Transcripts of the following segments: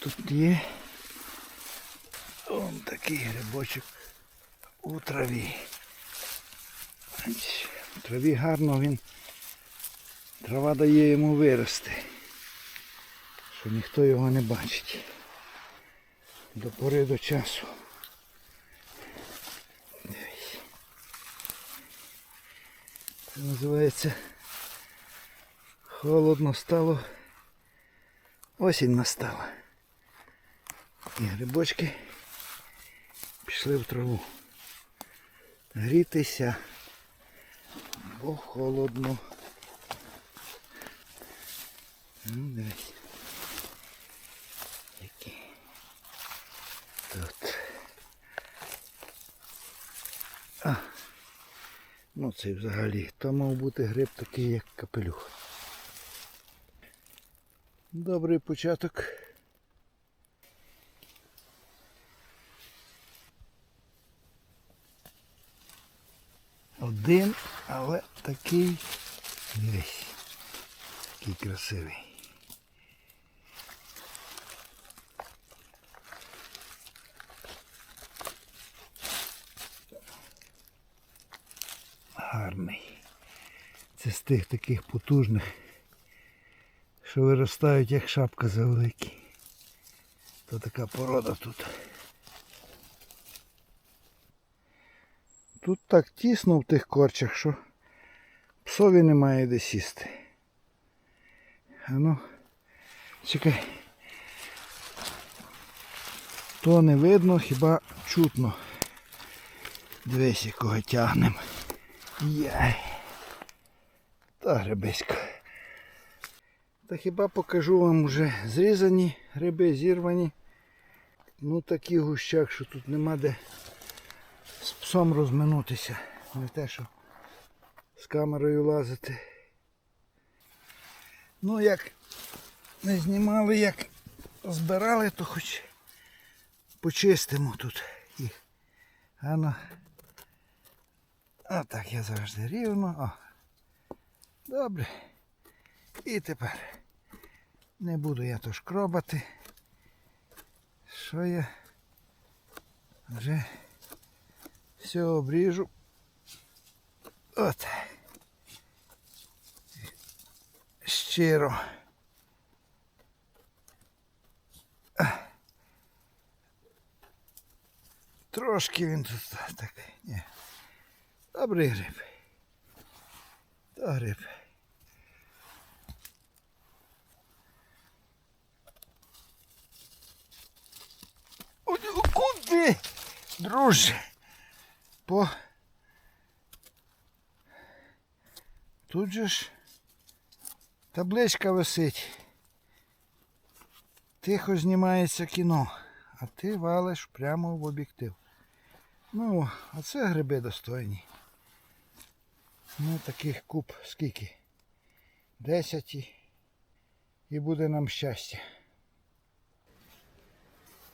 Тут є? Вон такий грибочок у траві. У траві гарно він. Трава дає йому вирости. Що ніхто його не бачить. До пори до часу. Це називається холодно стало. Осінь настала. І грибочки пішли в траву. Грітися, бо холодно. Ну, дивись. Які. Тут. А. Ну це взагалі. То мав бути гриб такий, як капелюх. Добрий початок. Один, але такий дивись. Такий красивий. Гарний. Це з тих таких потужних, що виростають як шапка завеликі. То така порода тут. Тут так тісно в тих корчах, що псові немає де сісти. А ну, чекай. То не видно, хіба чутно. Дивись, якого тягнем. Яй. Та грибисько. Та хіба покажу вам вже зрізані гриби, зірвані. Ну такі гущак, що тут нема де псом розминутися. Не те, що з камерою лазити. Ну як не знімали, як збирали, то хоч почистимо тут їх. Ано. А так я завжди рівно. О. Добре. І тепер не буду я то шкробати. Що я вже все обріжу. От. Щиро. Трошки він тут такий. Ні. Добрий гриб. То гриб. Куди? Друже? По... Тут же ж табличка висить. Тихо знімається кіно, а ти валиш прямо в об'єктив. Ну, а це гриби достойні. Ну, таких куб скільки? Десять і, і буде нам щастя.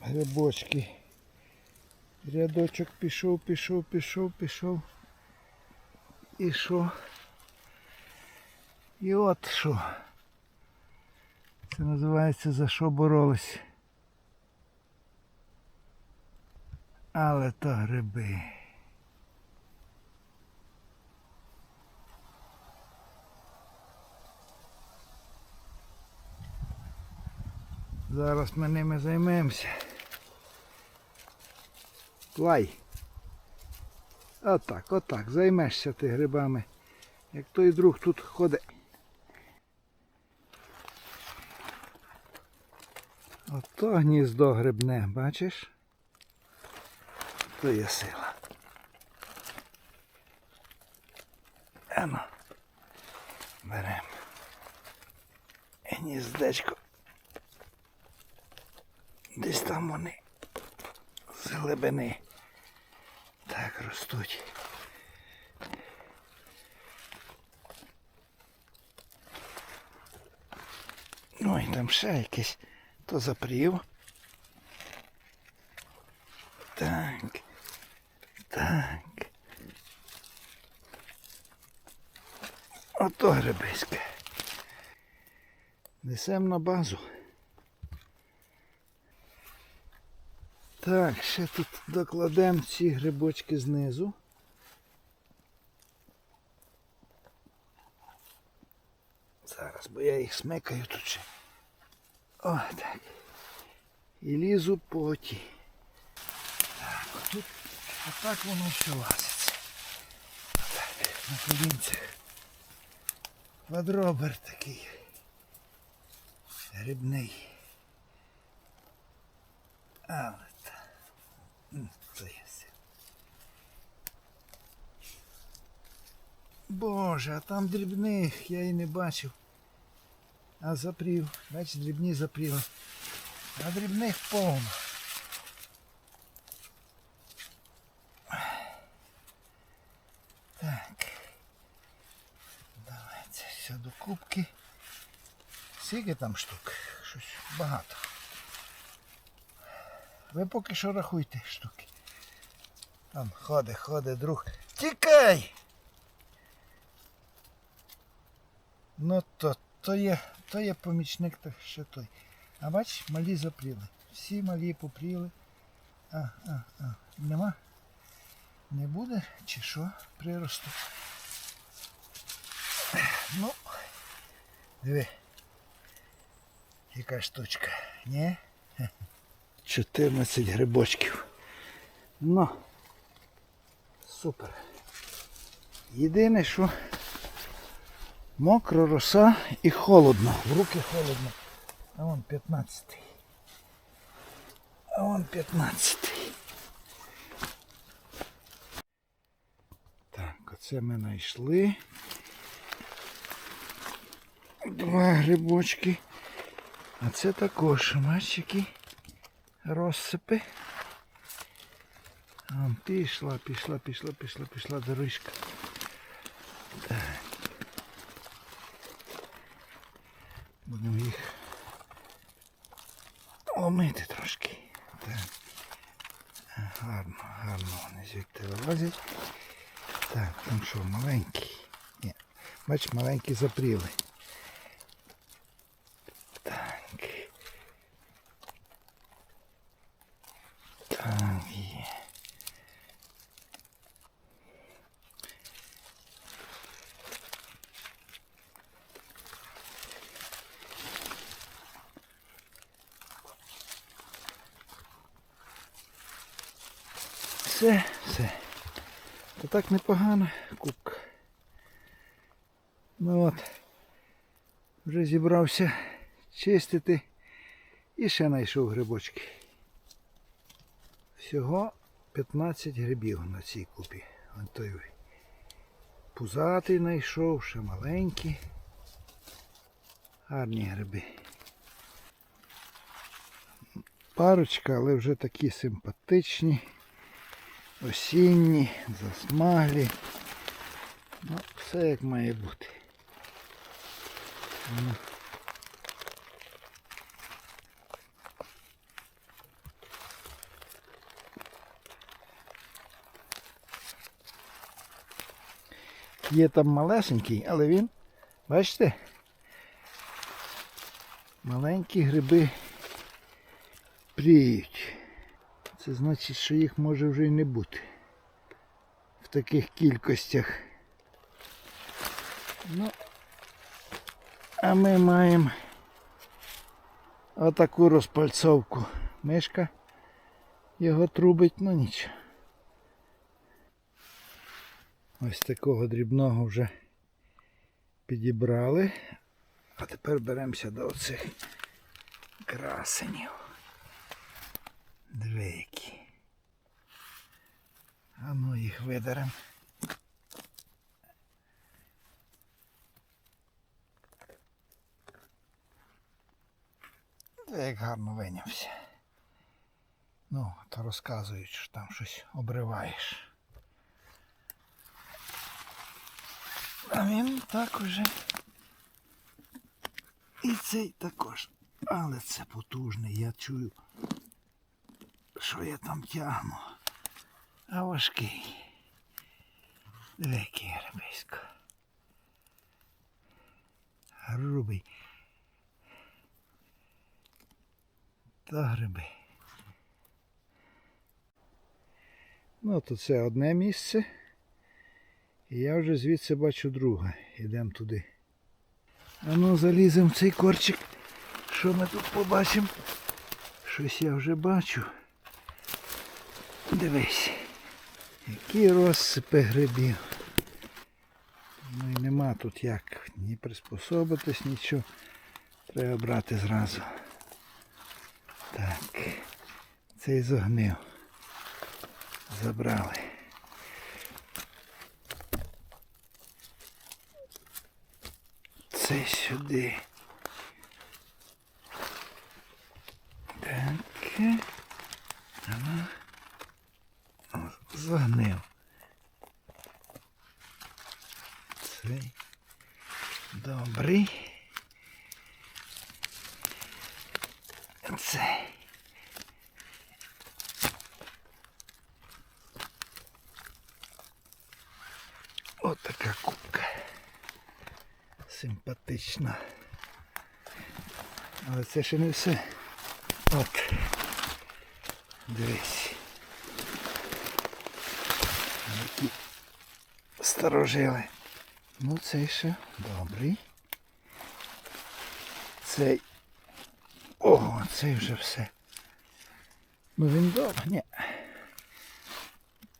Грибочки. Рядочок пішов, пішов, пішов, пішов. І що? І от що. Це називається за що боролись. Але то гриби. Зараз ми ними займемося. Лай. Отак, отак, займешся ти грибами. Як той друг тут ходить. Ото гніздо грибне, бачиш? То є сила. Ано. Беремо. Гніздечко. Десь там вони з глибини так ростуть. Ну і там ще якесь то запрів. Так. Так. Ото грибиська. Несем на базу. Так, ще тут докладемо ці грибочки знизу. Зараз, бо я їх смикаю тут ще. О, так. І лізу по. Так, отут, отак воно все лазиться. Отак, на колінцях. Квадробер такий. Грибний. Але Боже, а там дрібних я і не бачив. А запрів. Бачиш, дрібні запріли. А дрібних повно. Так. Давай це все до кубки. Скільки там штук? Щось багато. Ви поки що рахуйте штуки. Там ходить, ходить друг. Тікай! Ну то, то є, то є помічник, то ще той. А бач, малі запріли. Всі малі попріли. А, а, а. Нема? Не буде чи що? Приросту. Ну, диви. Яка штучка, ні? 14 грибочків. Ну, супер. Єдине, що мокра роса і холодно. В руки холодно. А вон 15. А вон 15. Так, оце ми знайшли. Два грибочки. А це також мальчики розсипи. Пішла, пішла, пішла, пішла, пішла дорожка. Так. Будемо їх ломити трошки. Так. Гарно, гарно вони звідти вилазять. Так, там що, маленький? Ні. Бач, маленькі запріли. Все, все. То так непогано кубка. Ну от, вже зібрався чистити і ще знайшов грибочки. Всього 15 грибів на цій купі. Вон той пузатий знайшов, ще маленькі. Гарні гриби. Парочка, але вже такі симпатичні, осінні, засмаглі. Ну, все як має бути. Ну. Є там малесенький, але він, бачите, маленькі гриби пріють. Це значить, що їх може вже й не бути в таких кількостях. Ну, а ми маємо отаку розпальцовку. Мишка його трубить, ну нічого. Ось такого дрібного вже підібрали. А тепер беремося до оцих красенів. Диви які. А ну їх видеремо. Як гарно винявся. Ну, то розказують, що там щось обриваєш. А він так уже. І цей також. Але це потужний, я чую, що я там тягну. А важкий. Великий гребисько. Грубий. Та гриби. Ну, то це одне місце. І я вже звідси бачу друге. Йдемо туди. А ну заліземо в цей корчик. Що ми тут побачимо? Щось я вже бачу. Дивись. Які розсипи грибів. Ну і нема тут як ні приспособитись, нічого. Треба брати зразу. Так. Цей загнив. Забрали. Цей сюди. Так. Ага. Загнив. Цей. Добрий. Цей. От така кубка. Симпатична. Але це ще не все. От. Дивись. Старожили. Ну цей ще добрий. Цей. О, цей вже все. Ну він добре, ні.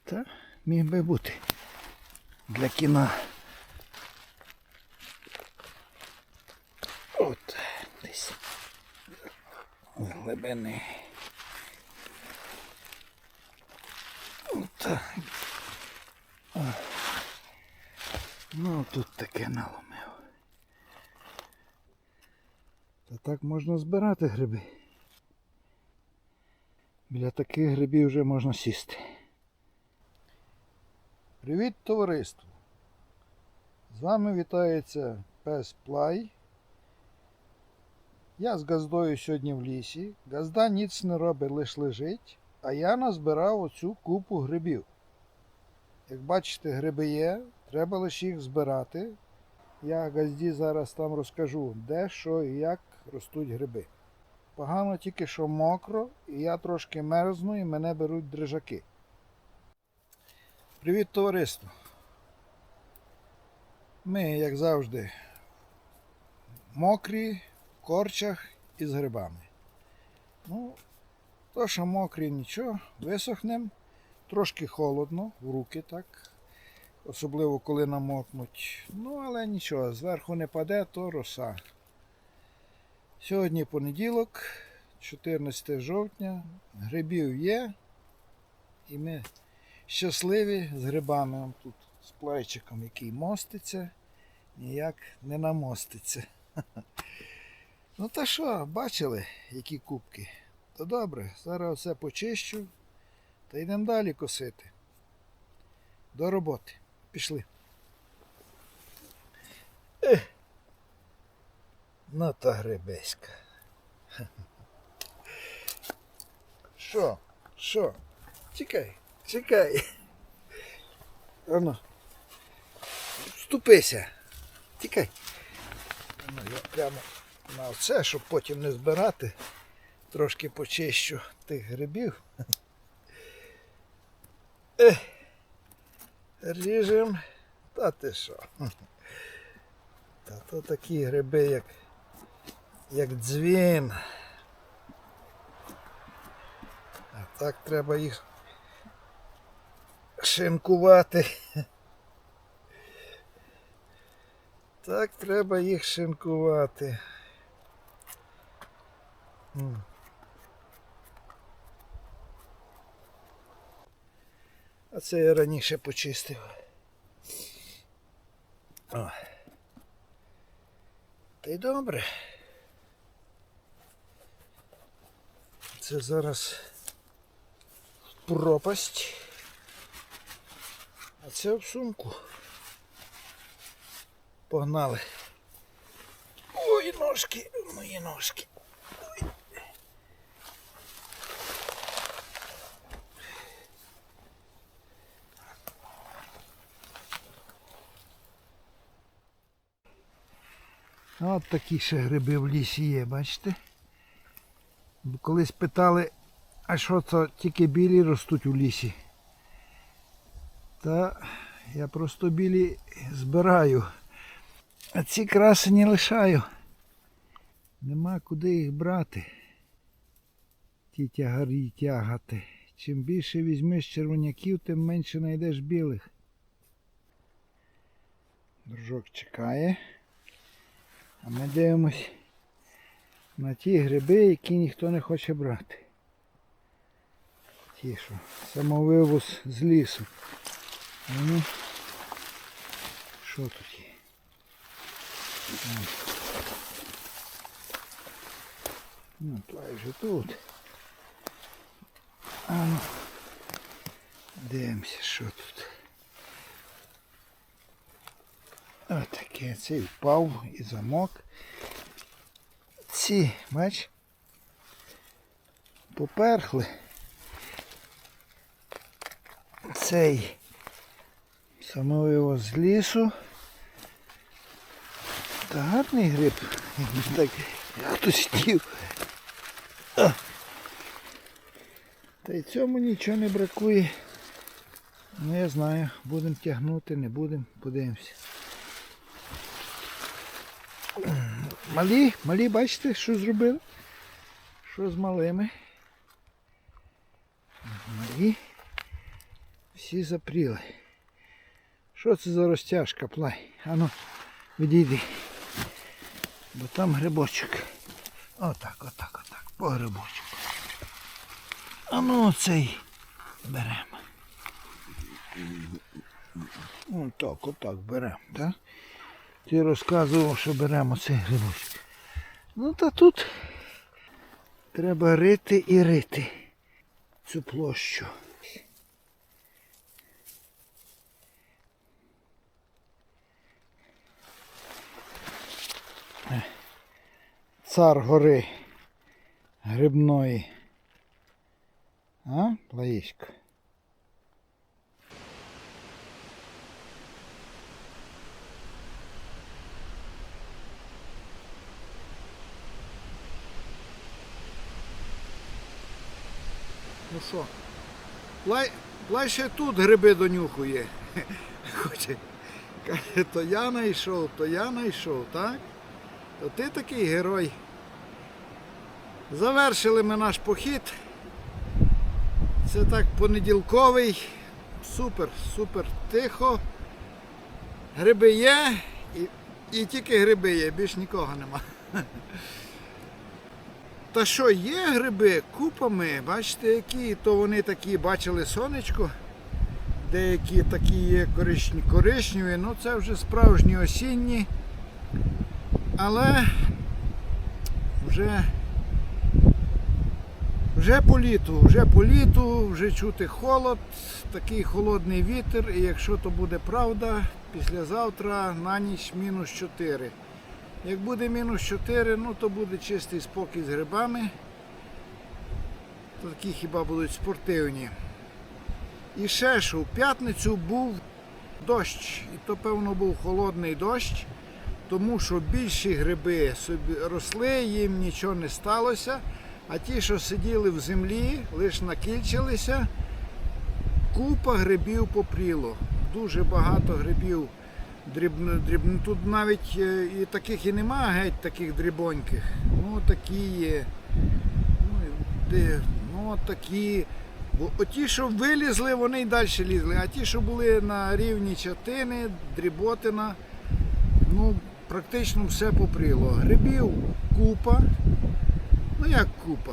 Та міг би бути для кіна. От десь. З глибини. Отак. О. Ну тут таке наломив. Та так можна збирати гриби. Біля таких грибів вже можна сісти. Привіт, товариство! З вами вітається пес Плай. Я з газдою сьогодні в лісі. Газда ніц не робить, лиш лежить, а я назбирав оцю купу грибів. Як бачите, гриби є, треба лише їх збирати. Я газді зараз там розкажу, де, що і як ростуть гриби. Погано тільки що мокро, і я трошки мерзну і мене беруть дрижаки. Привіт, товариство! Ми, як завжди, мокрі, в корчах і з грибами. Ну, то, що мокрі, нічого, висохнемо. Трошки холодно, в руки так. Особливо коли намокнуть. Ну, але нічого, зверху не паде, то роса. Сьогодні понеділок, 14 жовтня, грибів є. І ми щасливі з грибами. Тут з плайчиком, який моститься, ніяк не намоститься. Ну та що, бачили, які кубки? То добре, зараз все почищу та йдемо далі косити. До роботи. Пішли. Ех. Ну та гребеська. Що? Що? Чекай, чекай. Ану. Вступися. Тікай. Ну, я прямо на оце, щоб потім не збирати. Трошки почищу тих грибів. Ех. Ріжем. Та ти що? Та то такі гриби, як, як дзвін. А так треба їх шинкувати. Так треба їх шинкувати. А це я раніше почистив. О. Та й добре. Це зараз пропасть. А це в сумку. Погнали. Ой, ножки, мої ножки. От такі ще гриби в лісі є, бачите? Колись питали, а що це тільки білі ростуть у лісі? Та я просто білі збираю. А ці красені лишаю. Нема куди їх брати. Ті тягарі тягати. Чим більше візьмеш червоняків, тим менше знайдеш білих. Дружок чекає. А ми дивимось на ті гриби, які ніхто не хоче брати. Ті, що самовивоз з лісу. Ну, що тут є? Ну, той вже тут. А ну, дивимося, що тут. Отаке, цей впав і замок. Ці, бач, поперхли. Цей самовиво з лісу. Та гарний гриб. Так, хтось хотів. А. Та й цьому нічого не бракує. Ну я знаю, будемо тягнути, не будемо, подивимося. Малі, малі, бачите, що зробили? Що з малими? Малі. Всі запріли. Що це за розтяжка, плай? Ану, відійди. Бо там грибочок. Отак, отак, отак, по грибочку. А ну оцей беремо. Отак, отак беремо, так? Ти розказував, що беремо цей грибочок. Ну та тут треба рити і рити цю площу. Цар гори грибної. А, Лаїсько? Що? Плай, плай тут гриби донюхує. Хоче. Каже, то я знайшов, то я знайшов, так? То ти такий герой. Завершили ми наш похід. Це так понеділковий. Супер, супер тихо. Гриби є і, і тільки гриби є, більш нікого нема. Та що, є гриби купами, бачите, які, то вони такі бачили сонечко, деякі такі є коричневі, коричневі, ну це вже справжні осінні. Але вже, вже по літу, вже по літу, вже чути холод, такий холодний вітер, і якщо то буде правда, післязавтра на ніч мінус 4. Як буде мінус 4, ну то буде чистий спокій з грибами. То такі хіба будуть спортивні. І ще що, в п'ятницю був дощ. І то, певно, був холодний дощ, тому що більші гриби собі росли, їм нічого не сталося. А ті, що сиділи в землі, лише накільчилися, купа грибів попріло. Дуже багато грибів дрібно, дрібно. Тут навіть е, і таких і нема геть таких дрібоньких. Ну такі є. Ну, ну такі. Бо оті, що вилізли, вони й далі лізли. А ті, що були на рівні чатини, дріботина, ну практично все попріло. Грибів купа. Ну як купа?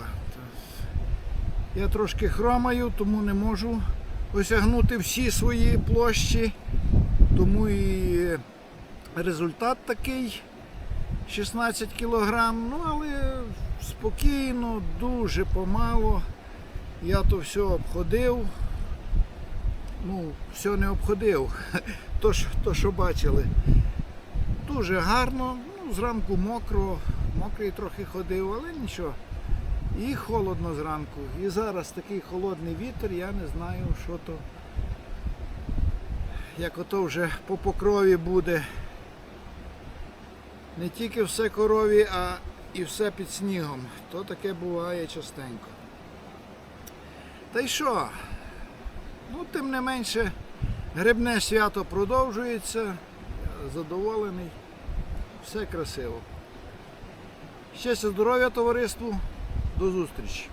Я трошки хромаю, тому не можу осягнути всі свої площі. Тому і результат такий 16 кілограм. Ну, але спокійно, дуже помало. Я то все обходив. Ну, все не обходив. То, то що бачили. Дуже гарно. Ну, зранку мокро, мокрий трохи ходив, але нічого. І холодно зранку. І зараз такий холодний вітер, я не знаю, що то як ото вже по покрові буде. Не тільки все корові, а і все під снігом. То таке буває частенько. Та й що? Ну, тим не менше, Грибне свято продовжується. Я задоволений. Все красиво. Щастя, здоров'я товариству. До зустрічі!